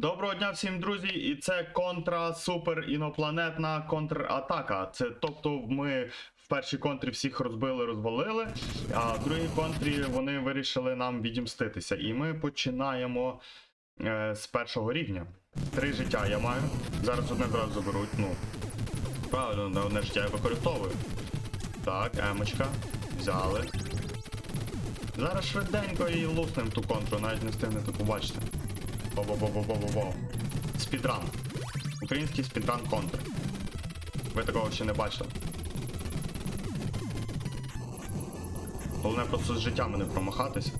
Доброго дня всім, друзі, і це контра супер інопланетна контратака. Це тобто ми в першій контрі всіх розбили, розвалили, а в другій контрі вони вирішили нам відімститися. І ми починаємо е, з першого рівня. Три життя я маю. Зараз одне зразу заберуть. Ну, правильно, одне життя я використовую. Так, емочка. Взяли. Зараз швиденько і луснем ту контру, навіть не встигнете побачити. Во-во-во-во-во-во. Спідран. Український спідран контр. Ви такого ще не бачили. Головне просто з життями не промахатися.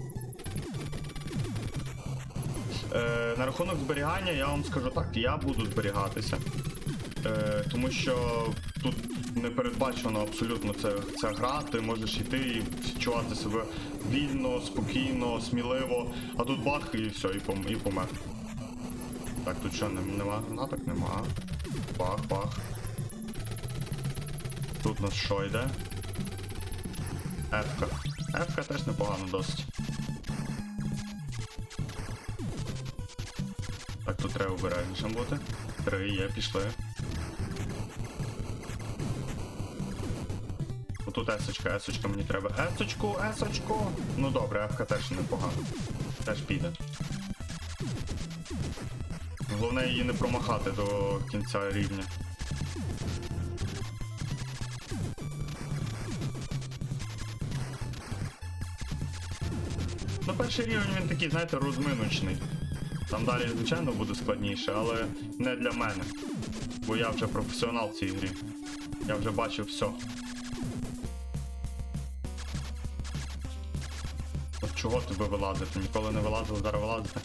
Е, на рахунок зберігання я вам скажу так, я буду зберігатися. Е, тому що тут не передбачено абсолютно це, ця гра, ти можеш йти і відчувати себе вільно, спокійно, сміливо, а тут бах і все, і, пом, і помер. Так, тут що, нем- нема гранаток? Нема. Бах, бах. Тут у нас що йде? Ефка. Ефка теж непогано досить. Так, тут треба обережнішим бути. Три є, пішли. Отут есочка, есочка мені треба. Есочку, есочку. Ну добре, ефка теж непогано. Теж піде. Головне її не промахати до кінця рівня. Ну, перший рівень він такий, знаєте, розминочний. Там далі, звичайно, буде складніше, але не для мене. Бо я вже професіонал в цій грі. Я вже бачив все. Чого тебе вилазити? Ніколи не вилазив, зараз вилазити.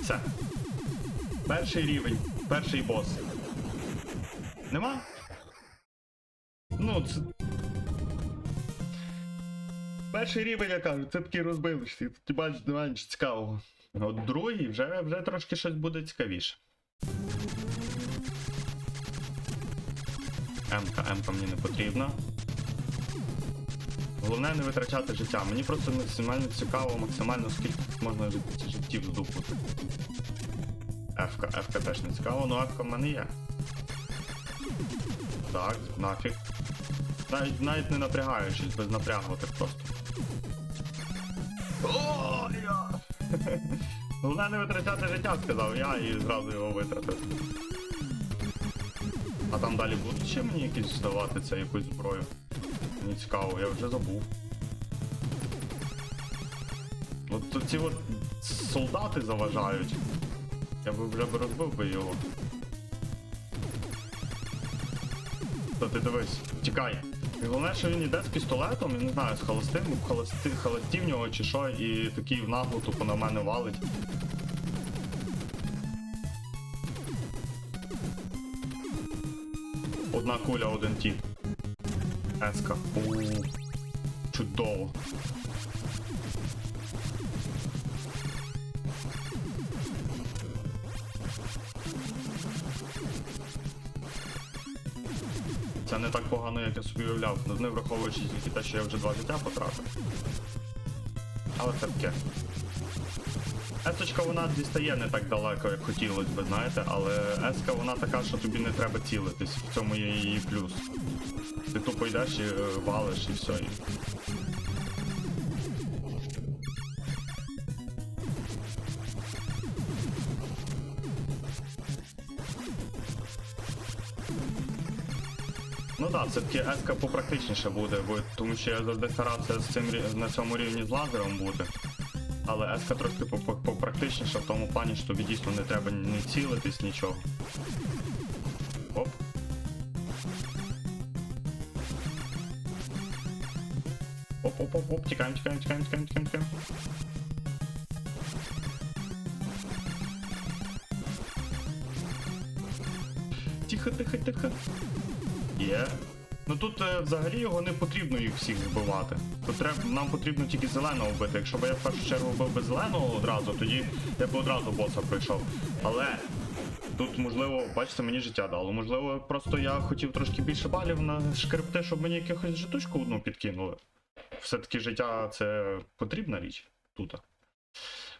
Все. Перший рівень, перший бос. Нема? Ну, це. Перший рівень, я кажу, це такий розбивочний. Ти бачиш, немає нічого цікавого. От другий вже, вже трошки щось буде цікавіше. Емка, емка мені не потрібна. Головне не витрачати життя. Мені просто максимально цікаво, максимально скільки можна жит- життів здобути. Ефка, ефка теж не цікаво, ну ефка в мене є. Так, нафіг. Навіть, навіть не напрягаючись, без напрягу так просто. О! Головне не витрачати життя, сказав я і зразу його витратив. А там далі будуть ще мені якісь здавати це якусь зброю. Мені цікаво, я вже забув. От ці от солдати заважають. Я би вже би розбив би його. То ти дивись, тікай. І головне, що він йде з пістолетом, я не знаю, з холостим, холости, холості в нього чи що, і такий в наглу тупо на мене валить. Одна куля, один тіп. Еска. Чудово. Це не так погано, як я собі уявляв, Ну, не враховуючи тільки те, що я вже два життя потратив. Але таке. Есочка вона дістає не так далеко, як хотілося би, знаєте, але еска вона така, що тобі не треба цілитись. В цьому є її плюс. Ти тупо йдеш і е, валиш і все. Ну так, да, все-таки еска попрактичніше буде, бо тому що я завжди старався з цим на цьому рівні з лазером бути. Але еска трошки попо- попрактичніша в тому плані, що тобі дійсно не треба ні цілитись, нічого. Оп. Оп, оп, оп, оп, тікаємо, тікаємо, тікаємо, тікаємо, тікаємо, тікаємо. Тихо, тихо, тихо. Є. Ну тут е, взагалі його не потрібно їх всіх вбивати. Нам потрібно тільки зеленого вбити. Якщо б я в першу чергу вбив би зеленого одразу, тоді я б одразу боса пройшов. Але тут, можливо, бачите, мені життя дало. Можливо, просто я хотів трошки більше балів на шкрипти, щоб мені якихось житочку одну підкинули. Все-таки життя це потрібна річ тут.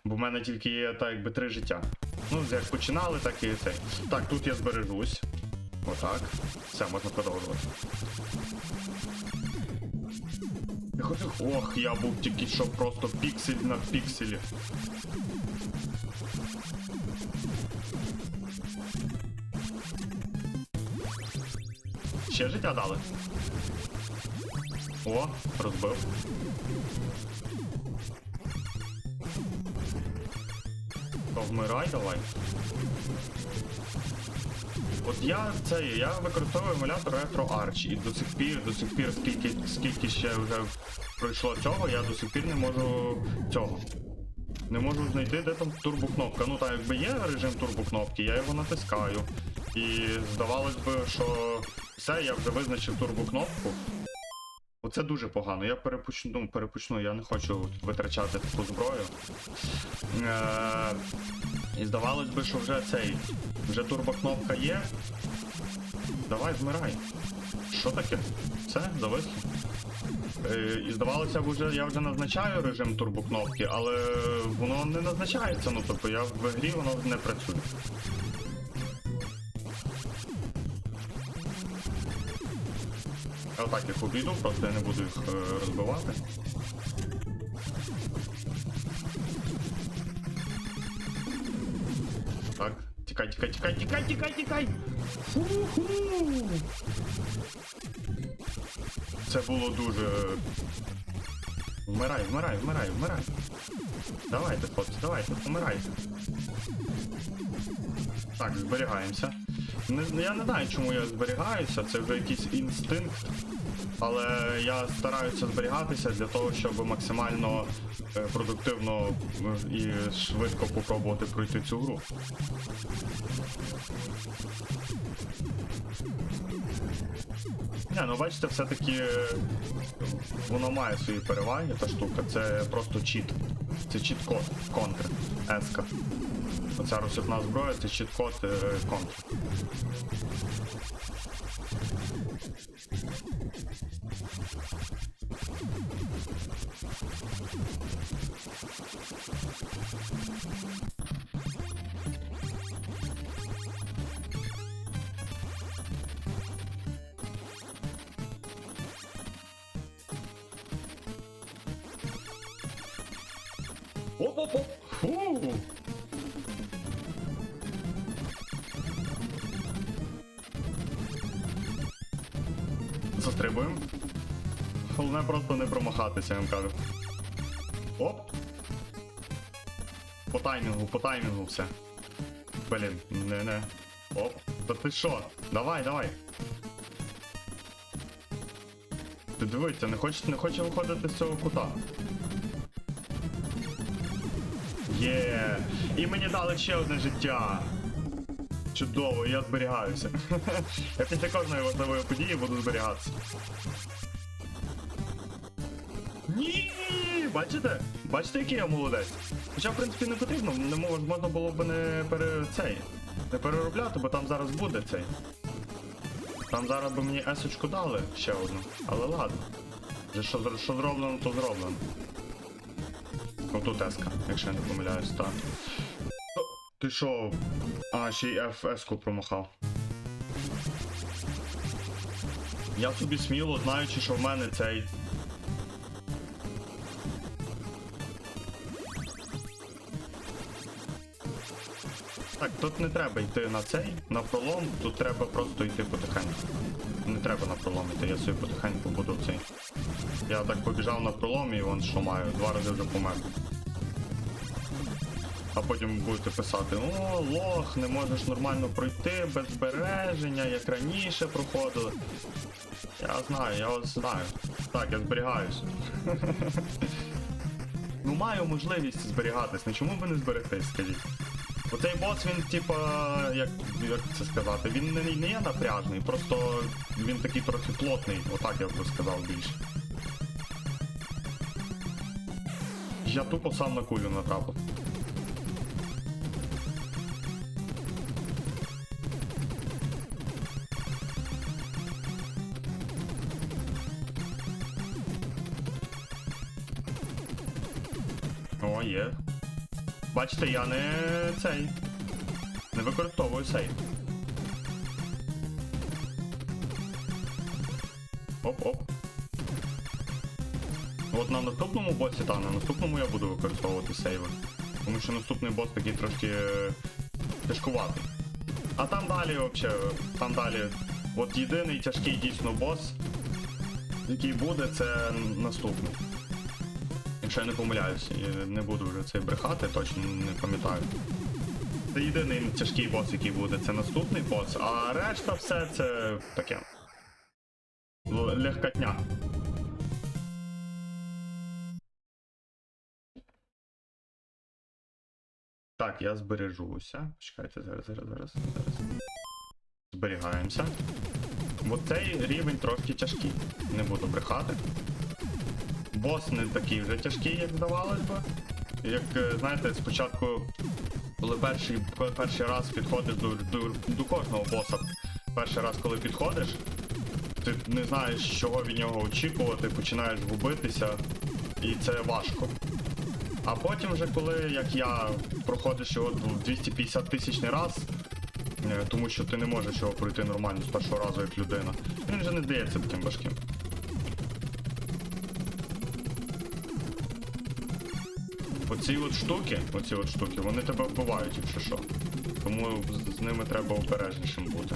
Бо в мене тільки є так якби три життя. Ну, як починали, так і це. Так, тут я збережусь. Отак. Все, можна продовжувати. Ох, я був тільки що просто піксель на пікселі. Ще життя дали. О, розбив. То вмирай давай. От я це я використовую емулятор Retro Arch і до сих пір, до сих пір, скільки, скільки ще вже пройшло цього, я до сих пір не можу цього. Не можу знайти, де там турбокнопка. Ну так якби є режим турбокнопки, я його натискаю. І здавалось би, що все, я вже визначив турбокнопку. Оце дуже погано. Я перепочну, ну, перепочну, я не хочу витрачати таку зброю. Е- і здавалось би, що вже цей. Вже турбокнопка є. Давай, вмирай. Що таке? Все, зависло. Е, і здавалося, б, вже, я вже назначаю режим турбокнопки, але воно не назначається, ну тобто я в грі воно не працює. Я отак їх обійду, просто я не буду їх е, розбивати. Так, тікай, тікай, тікай, тікай, тікай, тікай! Фу-ху! Це було дуже. Вмирай, вмирай, вмирай, вмирай. Давайте, хлопці, давайте, помирайте. Так, зберігаємося. Не, я не знаю, чому я зберігаюся, це вже якийсь інстинкт. Але я стараюся зберігатися для того, щоб максимально е, продуктивно е, і швидко попробувати пройти цю гру. Не, ну бачите, все-таки е, воно має свої переваги, та штука. Це просто чіт. Це чіт-код контр. Еска. Оця розсипна зброя це чіткот е, контр. Не я вам кажу. Оп! По таймінгу, по таймінгу все. Блін, не не. Оп. Та ти що? Давай, давай. Ти дивися, не хоче, не хоче виходити з цього кута. Є. І мені дали ще одне життя. Чудово, я зберігаюся. я після кожної важливої події буду зберігатися. Ні! Бачите? Бачите, який я молодець? Хоча, в принципі, не потрібно, не мож, можна було б не пере цей. Не переробляти, бо там зараз буде цей. Там зараз би мені есочку дали ще одну. Але ладно. Вже що, що зроблено, то зроблено. Ну тут еска, якщо я не помиляюсь, так. Ти що? А, ще й F-еску промахав. Я собі сміло, знаючи, що в мене цей. Так, тут не треба йти на цей, на пролом, тут треба просто йти потихеньку. Не треба на пролом йти, я собі потихеньку буду цей. Я так побіжав на пролом і вон що маю, два рази вже помер. А потім будете писати, о, лох, не можеш нормально пройти без збереження, як раніше проходили. Я знаю, я вас знаю. Так, я зберігаюсь. ну маю можливість зберігатись, ну чому би не зберегтись, скажіть? Оцей бос, він, типа, як як це сказати, він не не є напряжний, просто він такий трохи плотний, отак я би сказав більше. Я тупо сам на кулю натрапив. О, є. Бачите, я не цей. Не використовую сейв. Оп-оп. От на наступному босі, та, на наступному я буду використовувати сейви. Тому що наступний бос такий трошки е, тяжкуватий. А там далі взагалі, там далі. От єдиний тяжкий дійсно бос, який буде, це наступний. Якщо я не помиляюсь, і не буду вже це брехати, точно не пам'ятаю. Це єдиний тяжкий бос, який буде, це наступний бос, а решта все це таке. Легкотня. Так, я збережуся. Чекайте, зараз, зараз, зараз, зараз. Зберігаємося. Бо цей рівень трошки тяжкий. Не буду брехати. Бос не такий вже тяжкий, як здавалось би. Як е, знаєте, спочатку, коли перший, перший раз підходиш до, до, до кожного боса, перший раз, коли підходиш, ти не знаєш, чого від нього очікувати, починаєш губитися, і це важко. А потім вже коли, як я, проходиш його 250 тисячний раз, е, тому що ти не можеш його пройти нормально з першого разу як людина, він вже не здається таким важким. Оці от штуки, оці от штуки, вони тебе вбивають, якщо що. Тому з, ними треба обережнішим бути.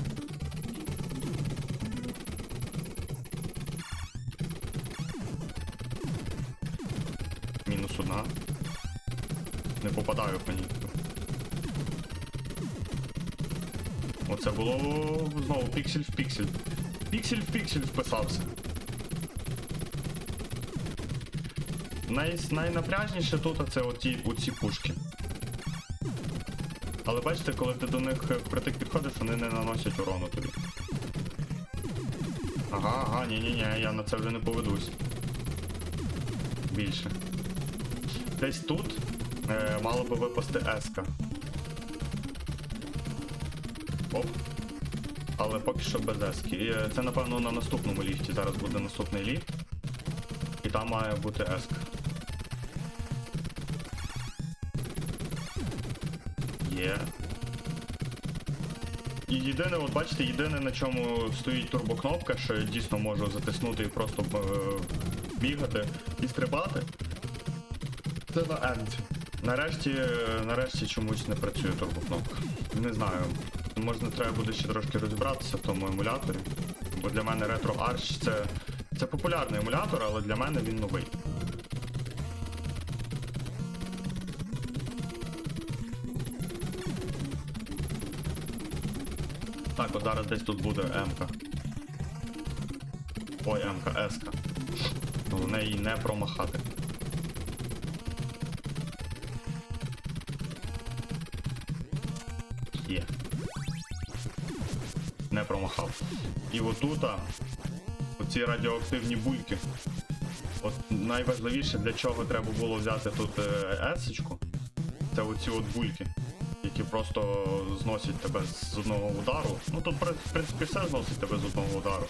Мінус одна. Не попадаю по ній. Оце було знову піксель в піксель. Піксель в піксель вписався. Най, найнапряжніше тут це оті, оці пушки. Але бачите, коли ти до них впритик підходиш, вони не наносять урону тобі. Ага, ага, ні-ні-ні, я на це вже не поведусь. Більше. Десь тут е, мало би випасти еска. Оп. Але поки що без ески. І, е, це напевно на наступному ліфті. Зараз буде наступний ліфт. І там має бути еска. І єдине, от бачите, єдине на чому стоїть турбокнопка, що я дійсно можу затиснути і просто е, бігати і стрибати. Це на енці. Нарешті, нарешті чомусь не працює турбокнопка. Не знаю. Можна треба буде ще трошки розібратися в тому емуляторі. Бо для мене Retro Arch це, це популярний емулятор, але для мене він новий. Зараз десь тут буде М-ка. Ой, М-ка, С-ка. Головне її не промахати. Є. Не промахав. І отута оці радіоактивні бульки. От найважливіше, для чого треба було взяти тут есочку, це оці от бульки, які просто зносять тебе з одного удару. Ну тут в принципі все зносить тебе з одного удару.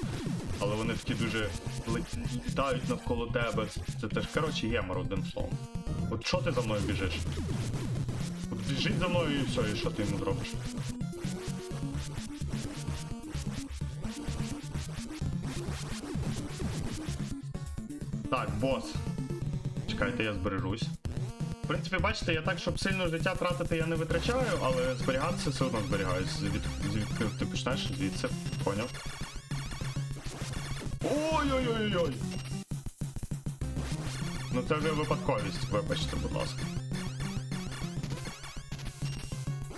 Але вони такі дуже літають навколо тебе. Це теж, коротше, гемор одним словом. От що ти за мною біжиш? От біжить за мною і все, і що ти йому зробиш? Так, бос. Чекайте, я збережусь. В принципі, бачите, я так, щоб сильно життя тратити я не витрачаю, але зберігатися все одно зберігаюсь. Звід... Звідки ти почнеш? Звідси. Поняв. Ой-ой-ой-ой! Ну це вже випадковість, вибачте, будь ласка.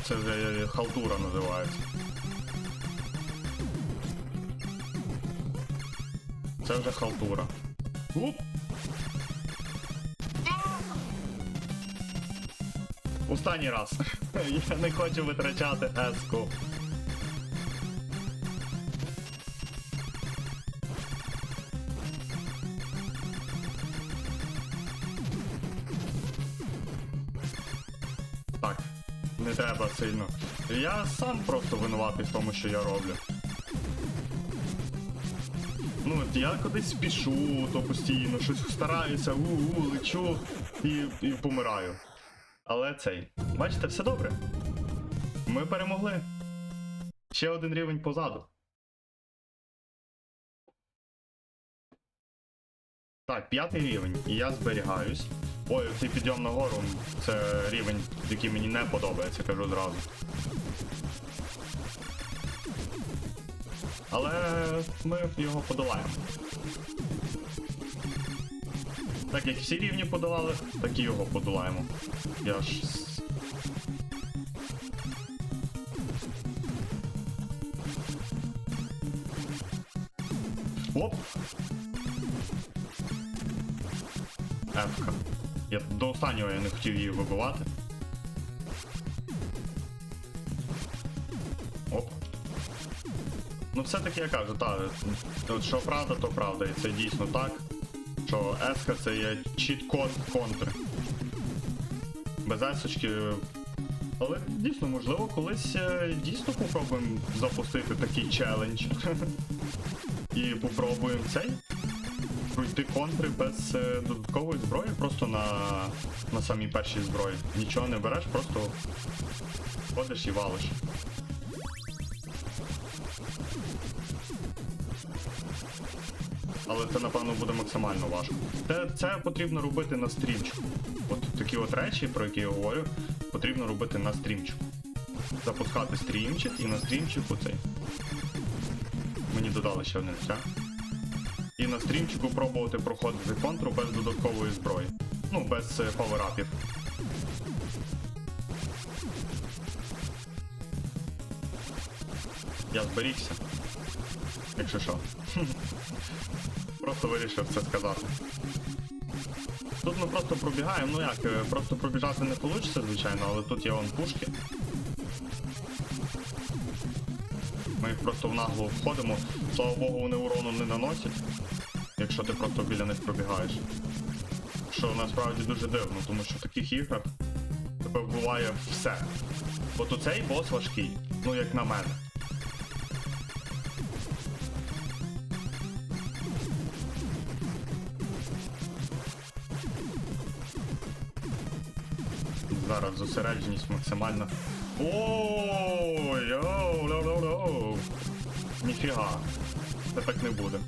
Це вже халтура називається. Це вже халтура. Уп! Останній раз. Я не хочу витрачати еску. Так, не треба сильно. Я сам просто винуватий в тому, що я роблю. Ну, от я кудись спішу, то постійно щось стараюся, у-у, лечу і, і помираю. Але цей. Бачите, все добре. Ми перемогли. Ще один рівень позаду. Так, п'ятий рівень, і я зберігаюсь. Ой, цей підйом на гору це рівень, який мені не подобається, кажу зразу. Але ми його подолаємо. Так як всі рівні подолали, так і його подолаємо. Я ж. Оп! Ефка. Я до останнього я не хотів її вибивати. Оп. Ну, все-таки я кажу, так, от що правда, то правда, і це дійсно так. Що еска це є чіт-код контри. Без есочки. Але дійсно, можливо, колись е, дійсно попробуємо запустити такий челендж. І попробуємо цей. Пройти контри без е, додаткової зброї, просто на, на самій першій зброї. Нічого не береш, просто ходиш і валиш. Але це, напевно, буде максимально важко. Це, це потрібно робити на стрімчику. От такі от речі, про які я говорю, потрібно робити на стрімчику. Запускати стрімчик і на стрімчику цей. Мені додали ще одне життя. І на стрімчику пробувати проходити контру без додаткової зброї. Ну, без е, паверапів. Я зберігся. Якщо що. Просто вирішив це сказати. Тут ми просто пробігаємо, ну як, е, просто пробіжати не вийде, звичайно, але тут є вон пушки. Ми їх просто в наглу входимо. Слава Богу, вони урону не наносять, якщо ти просто біля них пробігаєш. Що насправді дуже дивно, тому що в таких іграх тебе вбиває все. От оцей бос важкий, ну як на мене. Зосередженість максимальна. Ой, оу, ло, ло, ло. Ніфіга. Це так не буде.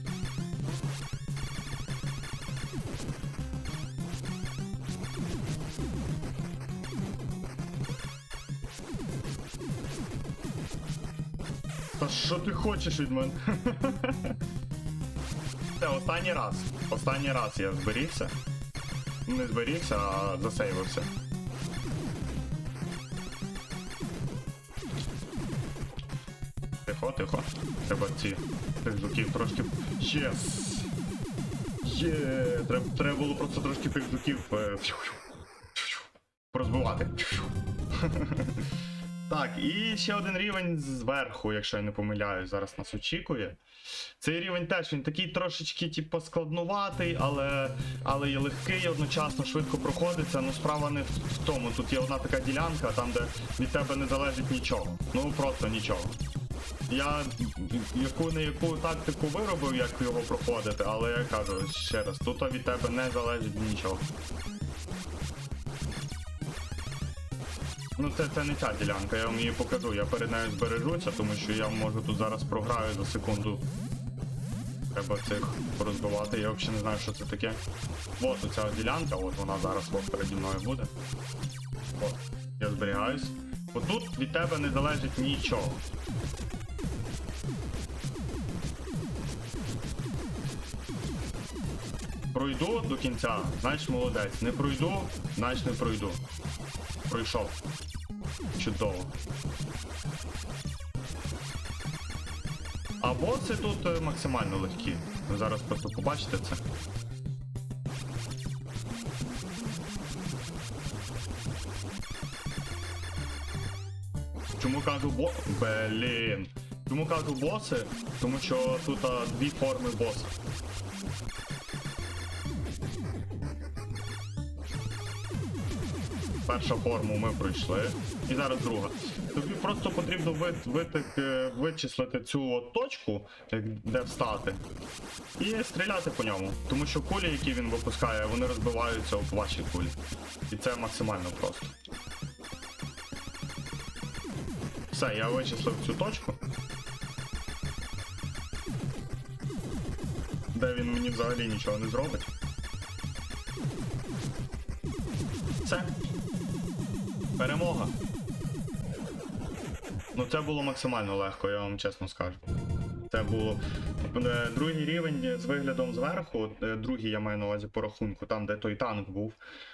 Та що ти хочеш від мене? Це останній раз. Останній раз я зберігся. Не зберігся, а засейвився. Тихо, тихо. Треба ці жуків трошки. Єс! Є! Треба, треба було просто трошки тих жуків е. Так, і ще один рівень зверху, якщо я не помиляюсь, зараз нас очікує. Цей рівень теж він такий трошечки, типу, складнуватий, але, але і легкий, і одночасно швидко проходиться. Ну, справа не в тому. Тут є одна така ділянка, там, де від тебе не залежить нічого. Ну просто нічого. Я яку не яку тактику виробив, як його проходити, але я кажу ще раз, тут від тебе не залежить нічого. Ну це, це не ця ділянка, я вам її покажу, я перед нею збережуся, тому що я можу тут зараз програю за секунду. Треба цих порозбивати, я взагалі не знаю, що це таке. От оця ділянка, от вона зараз от переді мною буде. От, я зберігаюсь. Отут від тебе не залежить нічого. Пройду до кінця, значить молодець. Не пройду, значить не пройду. Пройшов. Чудово. А боси тут е, максимально легкі. Ви зараз просто побачите це. Чому кажу бо... Блін. Чому кажу боси? Тому що тут а, дві форми боса. Перша форму ми пройшли. І зараз друга. Тобі просто потрібно ви, витик, е, вичислити цю от точку, де встати, і стріляти по ньому. Тому що кулі, які він випускає, вони розбиваються об ваші кулі. І це максимально просто. Все, я вичислив цю точку. Де він мені взагалі нічого не зробить. Все. Перемога. Ну це було максимально легко, я вам чесно скажу. Це було е, другий рівень з виглядом зверху, е, другий я маю на увазі по рахунку, там де той танк був.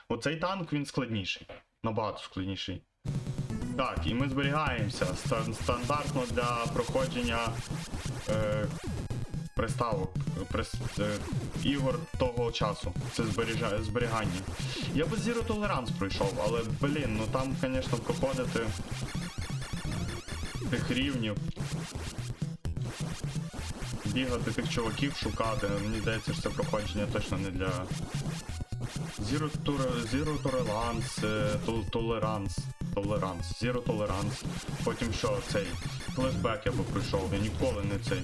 Оцей танк він складніший. Набагато складніший. Так, і ми зберігаємося. Стандартно для проходження е, приставок, прис, е, ігор того часу. Це збережа, зберігання. Я би Zero Tolerance пройшов, але блін, ну там, звісно, проходити тих рівнів. Бігати тих чуваків, шукати. Мені здається, що це проходження точно не для. Zero, Toler- Zero Tolerance, е, Tol- Tolerance, Tolerance, Zero Tolerance. Потім що, цей флешбек я би пройшов, я ніколи не цей.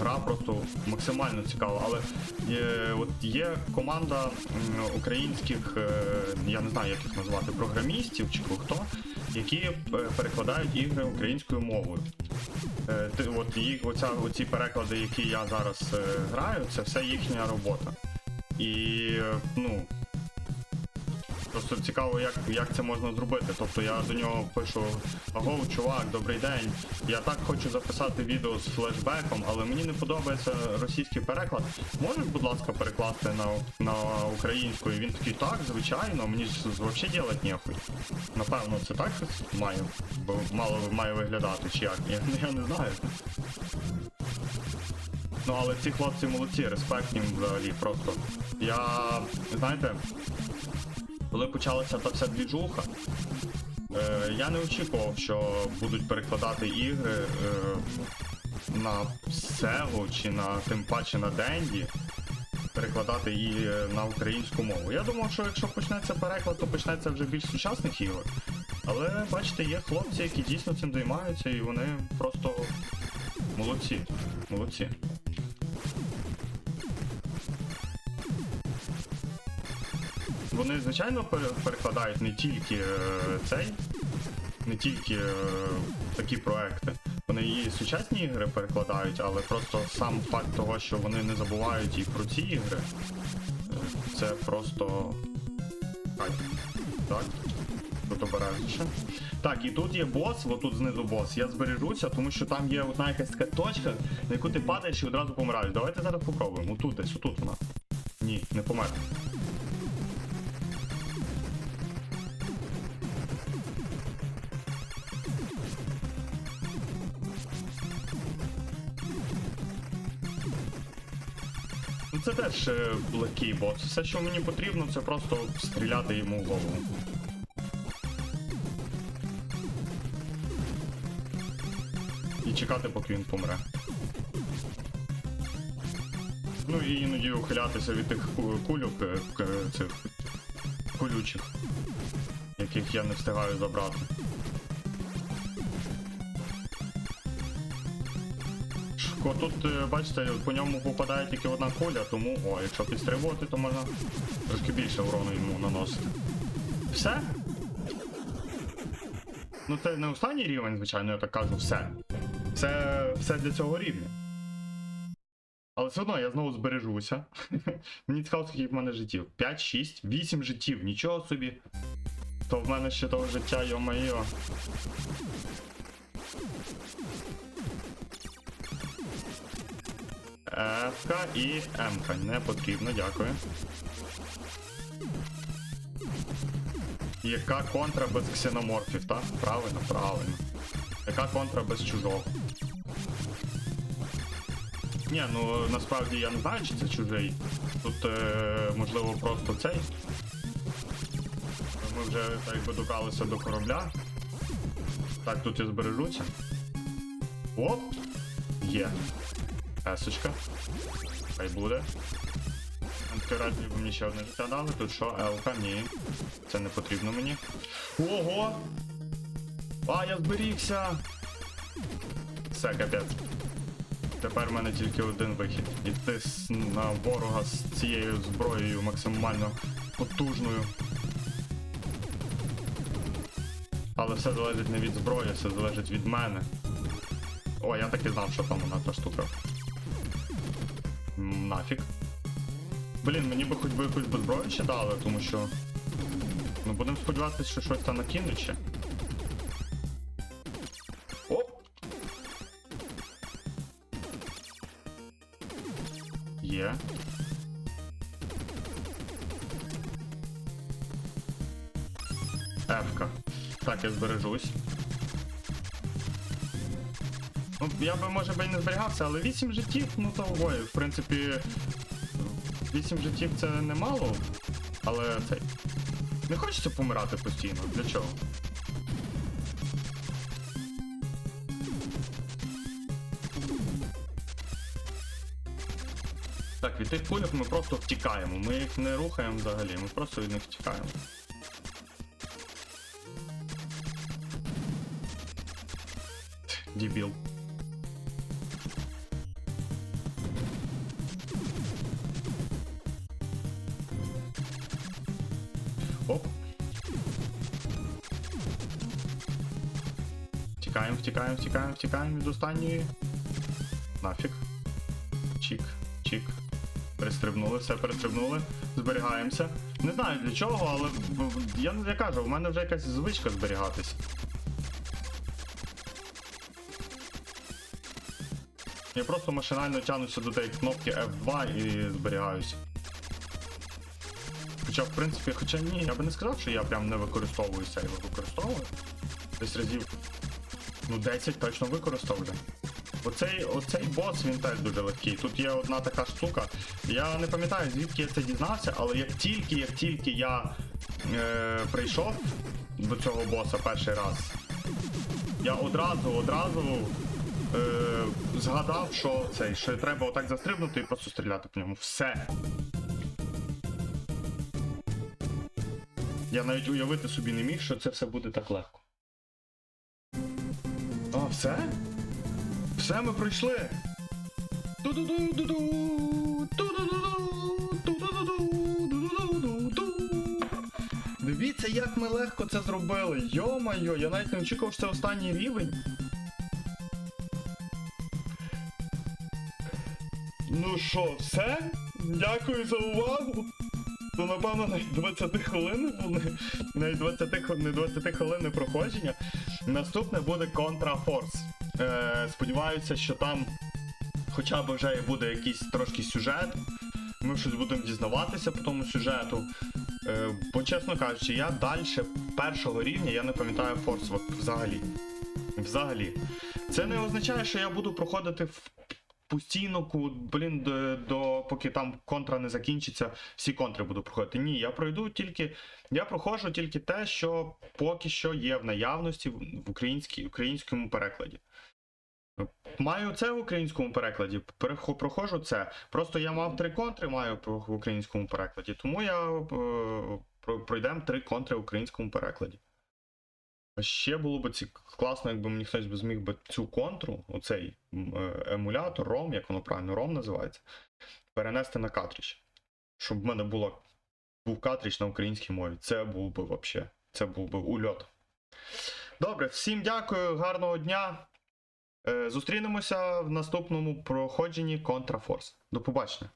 Гра просто максимально цікава, але є, от є команда українських, е, я не знаю, як їх назвати, програмістів чи хто, які е, перекладають ігри українською мовою. Е, От їх оця, оці переклади, які я зараз е, граю, це все їхня робота. І е, ну. Просто цікаво, як, як це можна зробити. Тобто я до нього пишу Агов, чувак, добрий день. Я так хочу записати відео з флешбеком, але мені не подобається російський переклад. Можеш, будь ласка, перекласти на, на українську? І він такий, так, звичайно, мені ж взагалі ділать ніхуй. Напевно, це так має, бо мало має виглядати, чи як? Я, я не знаю. Ну але ці хлопці молодці, респект їм взагалі просто. Я, знаєте, коли почалася та вся двіжуха, е, я не очікував, що будуть перекладати ігри е, на Sega чи на тим паче на Денді, перекладати і е, на українську мову. Я думав, що якщо почнеться переклад, то почнеться вже більш сучасних ігор. Але бачите, є хлопці, які дійсно цим займаються, і вони просто молодці. Молодці. Вони, звичайно, перекладають не тільки е, цей, не тільки е, такі проекти. Вони і сучасні ігри перекладають, але просто сам факт того, що вони не забувають і про ці ігри, е, це просто кайф. Так? Тут. Так, і тут є бос, отут знизу бос. Я збережуся, тому що там є одна якась така точка, на яку ти падаєш і одразу помираєш. Давайте зараз попробуємо. Отут десь, отут вона. Ні, не помер. Теж е, легкий бос. Все, що мені потрібно, це просто стріляти йому в голову. І чекати, поки він помре. Ну і іноді ухилятися від тих ку- кульок е, цих колючих, яких я не встигаю забрати. Тут, е, бачите, по ньому попадає тільки одна куля, тому, о, якщо підстрибувати, то можна трошки більше урону йому наносити. Все? Ну це не останній рівень, звичайно, я так кажу, все. Це все для цього рівня. Але все одно я знову збережуся. Мені цікаво, скільки в мене життів. 5, 6, 8 життів, нічого собі. То в мене ще того життя, йо-моє. Ф і М не потрібно, дякую. Яка контра без ксеноморфів, так? Правильно, правильно. Яка контра без чужого? Ні, ну насправді я не знаю, чи це чужий. Тут е, можливо просто цей. Ми вже так якби докалися до корабля. Так, тут я збережуся. Оп! Є. Есочка. Хай буде. теоретично ви мені ще одне життя дали. Тут що, Елка, ні. Це не потрібно мені. Ого! А, я зберігся! Все, капець. Тепер в мене тільки один вихід. Іти на ворога з цією зброєю максимально потужною. Але все залежить не від зброї, все залежить від мене. О, я так і знав, що там вона та штука. Нафіг. Блін, мені би хоч би якусь би зброю ще дали, тому що. Ну будемо сподіватися, що щось там накинуть ще. Оп! Є. Фка. Так, я збережусь. Я би, може би і не зберігався, але 8 життів, ну то ой, в принципі. 8 життів це немало, але цей. Не хочеться помирати постійно. Для чого? Так, від тих кульок ми просто втікаємо. Ми їх не рухаємо взагалі, ми просто від них втікаємо. Дебіл. Оп. Втікаємо, втікаємо, втікаємо, втікаємо від останньої. Нафіг. Чік, чік. Перестрибнули, все перестрибнули. Зберігаємося. Не знаю для чого, але я, я кажу, у мене вже якась звичка зберігатись. Я просто машинально тягнуся до тієї кнопки F2 і зберігаюся. Хоча, в принципі, хоча ні, я би не сказав, що я прям не використовую сейви, використовую. Десь разів ну 10 точно використовую. Оцей, оцей бос він теж дуже легкий. Тут є одна така штука. Я не пам'ятаю, звідки я це дізнався, але як тільки, як тільки я е, прийшов до цього боса перший раз, я одразу, одразу е, згадав, що цей, що треба отак застрибнути і просто стріляти по ньому. Все. Я навіть уявити собі не міг, що це все буде так легко. А, все? Все ми пройшли. Дивіться, як ми легко це зробили. Йо-майо, я навіть не очікував, що це останній рівень. Ну що, все? Дякую за увагу. То напевно навіть 20 хвилин були. Навіть 20, не 20 хвилин проходження. Наступне буде Force. Е, сподіваюся, що там хоча б вже буде якийсь трошки сюжет. Ми щось будемо дізнаватися по тому сюжету. Е, бо, чесно кажучи, я далі першого рівня я не пам'ятаю Force взагалі. Взагалі. Це не означає, що я буду проходити в постійно, блін, до, до поки там контра не закінчиться, всі контри буду проходити. Ні, я пройду тільки. Я проходжу тільки те, що поки що є в наявності в українській, українському перекладі. Маю це в українському перекладі, проходжу це. Просто я мав три контри, маю в українському перекладі, тому я е, пройдемо три контри в українському перекладі. Ще було б ці... класно, якби мені хтось би зміг би цю контру, оцей е, емулятор, ROM, як воно правильно, ROM називається, перенести на картридж. Щоб в мене було, був картридж на українській мові. Це був би вообще. Це був би ульот. Добре, всім дякую, гарного дня. Е, Зустрінемося в наступному проходженні Force. До побачення.